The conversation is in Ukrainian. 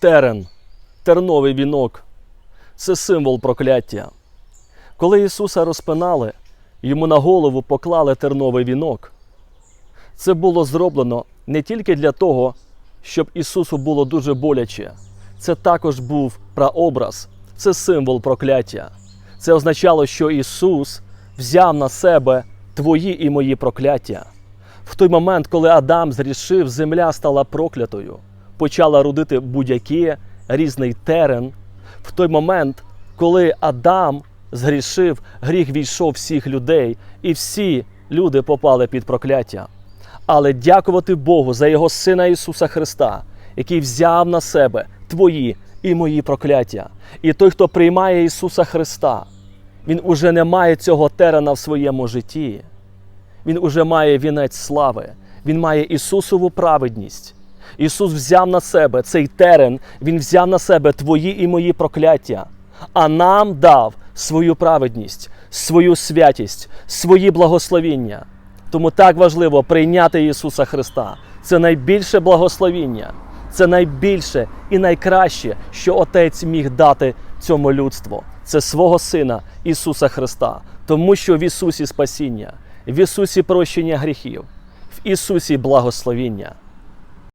терен, терновий вінок це символ прокляття. Коли Ісуса розпинали, йому на голову поклали терновий вінок. Це було зроблено не тільки для того, щоб Ісусу було дуже боляче. Це також був прообраз, це символ прокляття. Це означало, що Ісус взяв на себе твої і мої прокляття. В той момент, коли Адам зрішив, земля стала проклятою, почала родити будь-яке, різний терен. В той момент, коли Адам згрішив, гріх війшов всіх людей, і всі люди попали під прокляття. Але дякувати Богу за Його Сина Ісуса Христа, який взяв на себе твої і мої прокляття. І той, хто приймає Ісуса Христа, він уже не має цього терена в своєму житті. Він уже має вінець слави, він має Ісусову праведність. Ісус взяв на себе цей терен, Він взяв на себе твої і мої прокляття, а нам дав свою праведність, свою святість, свої благословіння. Тому так важливо прийняти Ісуса Христа. Це найбільше благословіння, це найбільше і найкраще, що Отець міг дати цьому людству. Це свого Сина Ісуса Христа, тому що в Ісусі спасіння, в Ісусі прощення гріхів, в Ісусі благословіння.